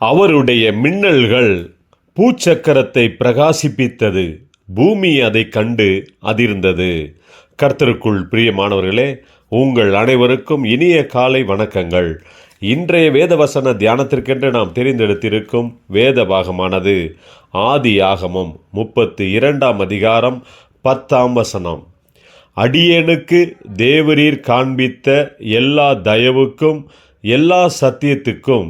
அவருடைய மின்னல்கள் பூச்சக்கரத்தை பிரகாசிப்பித்தது. பூமி அதை கண்டு அதிர்ந்தது. கர்த்தருக்குள் பிரியமானவர்களே உங்கள் அனைவருக்கும் இனிய காலை வணக்கங்கள். இன்றைய வேதவசன தியானத்திற்கென்று நாம் தெரிந்தெடுத்திருக்கும் வேத பாகமானது ஆதி ஆகமம் முப்பத்து இரண்டாம் அதிகாரம் பத்தாம் வசனம். அடியேனுக்கு தேவரீர் காண்பித்த எல்லா தயவுக்கும் எல்லா சத்தியத்துக்கும்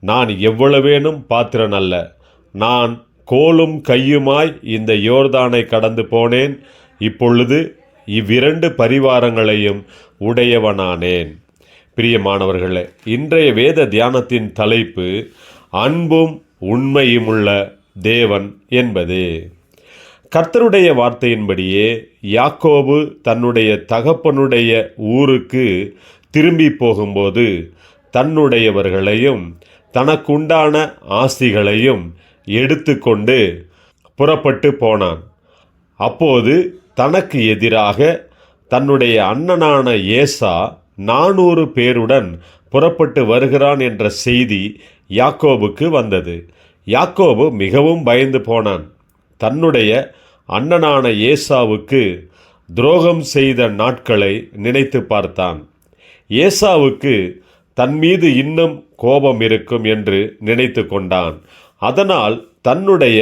நான் எவ்வளவேனும் பாத்திரன் அல்ல. நான் கோலும் கையுமாய் இந்த யோர்தானை கடந்து போனேன். இப்பொழுது இவ்விரண்டு பரிவாரங்களையும் உடையவனானேன். பிரியமானவர்களே இன்றைய வேத தியானத்தின் தலைப்பு அன்பும் உண்மையுமுள்ள தேவன் என்பது. கர்த்தருடைய வார்த்தையின்படியே யாக்கோபு தன்னுடைய தகப்பனுடைய ஊருக்கு திரும்பி போகும்போது தன்னுடையவர்களையும் தனக்குண்டான ஆஸ்திகளையும் எடுத்துக்கொண்டு புறப்பட்டு போனான். அப்போது தனக்கு எதிராக தன்னுடைய அண்ணனான ஏசா நானூறு பேருடன் புறப்பட்டு வருகிறான் என்ற செய்தி யாக்கோபுக்கு வந்தது. யாக்கோபு மிகவும் பயந்து போனான். தன்னுடைய அண்ணனான ஏசாவுக்கு துரோகம் செய்த நாட்களை நினைத்து பார்த்தான். ஏசாவுக்கு தன் மீது இன்னும் கோபம் இருக்கும் என்று நினைத்து கொண்டான். அதனால் தன்னுடைய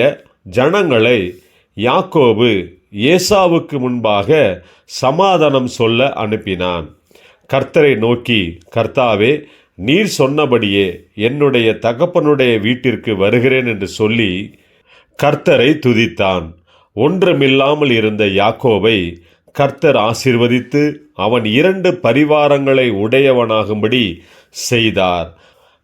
ஜனங்களை யாக்கோபு ஏசாவுக்கு முன்பாக சமாதானம் சொல்ல அனுப்பினான். கர்த்தரை நோக்கி கர்த்தாவே நீர் சொன்னபடியே என்னுடைய தகப்பனுடைய வீட்டிற்கு வருகிறேன் என்று சொல்லி கர்த்தரை துதித்தான். ஒன்றுமில்லாமல் இருந்த யாக்கோவை கர்த்தர் ஆசிர்வதித்து அவன் இரண்டு பரிவாரங்களை உடையவனாகும்படி செய்தார்.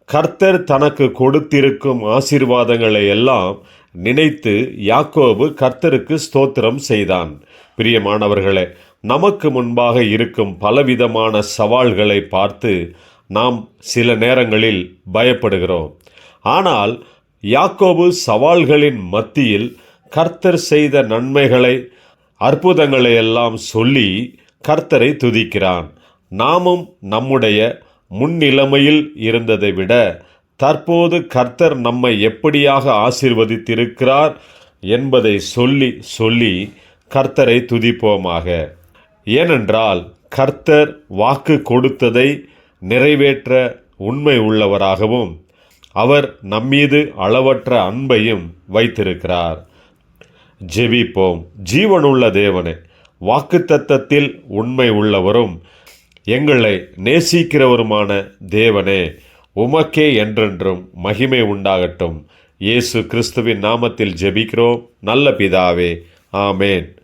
கர்த்தர் தனக்கு கொடுத்திருக்கும் ஆசீர்வாதங்களை எல்லாம் நினைத்து யாக்கோபு கர்த்தருக்கு ஸ்தோத்திரம் செய்தான். பிரியமானவர்களே நமக்கு முன்பாக இருக்கும் பலவிதமான சவால்களை பார்த்து நாம் சில நேரங்களில் பயப்படுகிறோம். ஆனால் யாக்கோபு சவால்களின் மத்தியில் கர்த்தர் செய்த நன்மைகளை அற்புதங்களை எல்லாம் சொல்லி கர்த்தரை துதிக்கிறான். நாமும் நம்முடைய முன்னிலைமையில் இருந்ததை விட தற்போது கர்த்தர் நம்மை எப்படியாக ஆசிர்வதித்திருக்கிறார் என்பதை சொல்லி சொல்லி கர்த்தரை துதிப்போமாக. ஏனென்றால் கர்த்தர் வாக்கு கொடுத்ததை நிறைவேற்ற உண்மை உள்ளவராகவும் அவர் நம்மீது அளவற்ற அன்பையும் வைத்திருக்கிறார். ஜெபிப்போம். ஜீவனுள்ள தேவனே வாக்குத்தத்தத்தில் உண்மை உள்ளவரும் எங்களை நேசிக்கிறவருமான தேவனே உமக்கே என்றென்றும் மகிமை உண்டாகட்டும். இயேசு கிறிஸ்துவின் நாமத்தில் ஜெபிக்கிறோம். நல்ல பிதாவே ஆமேன்.